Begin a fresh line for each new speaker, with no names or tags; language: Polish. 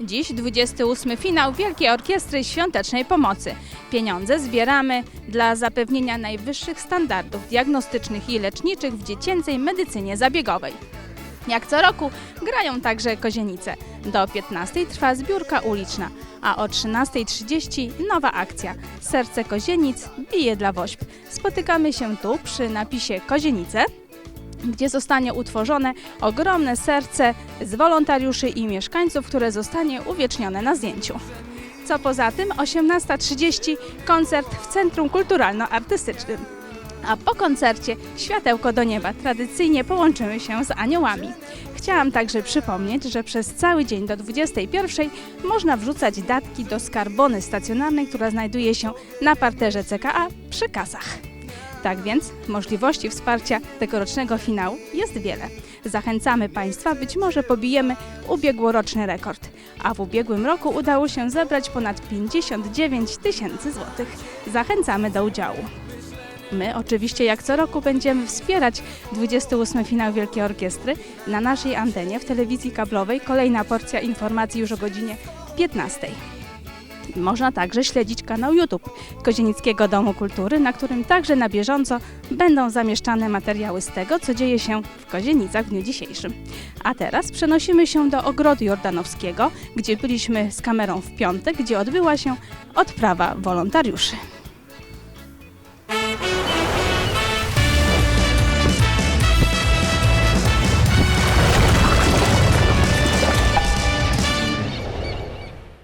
Dziś 28 finał Wielkiej Orkiestry Świątecznej Pomocy. Pieniądze zbieramy dla zapewnienia najwyższych standardów diagnostycznych i leczniczych w dziecięcej medycynie zabiegowej. Jak co roku grają także kozienice. Do 15 trwa zbiórka uliczna, a o 13.30 nowa akcja. Serce kozienic bije dla woźb. Spotykamy się tu przy napisie Kozienice, gdzie zostanie utworzone ogromne serce z wolontariuszy i mieszkańców, które zostanie uwiecznione na zdjęciu. Co poza tym 18.30 koncert w Centrum Kulturalno-Artystycznym. A po koncercie Światełko do nieba tradycyjnie połączymy się z aniołami. Chciałam także przypomnieć, że przez cały dzień do 21 można wrzucać datki do skarbony stacjonarnej, która znajduje się na parterze CKA przy kasach. Tak więc możliwości wsparcia tegorocznego finału jest wiele. Zachęcamy Państwa, być może pobijemy ubiegłoroczny rekord. A w ubiegłym roku udało się zebrać ponad 59 tysięcy złotych. Zachęcamy do udziału. My oczywiście jak co roku będziemy wspierać 28 finał Wielkiej Orkiestry na naszej antenie w telewizji kablowej. Kolejna porcja informacji już o godzinie 15. Można także śledzić kanał YouTube Kozienickiego Domu Kultury, na którym także na bieżąco będą zamieszczane materiały z tego, co dzieje się w Kozienicach w dniu dzisiejszym. A teraz przenosimy się do Ogrodu Jordanowskiego, gdzie byliśmy z kamerą w piątek, gdzie odbyła się odprawa wolontariuszy.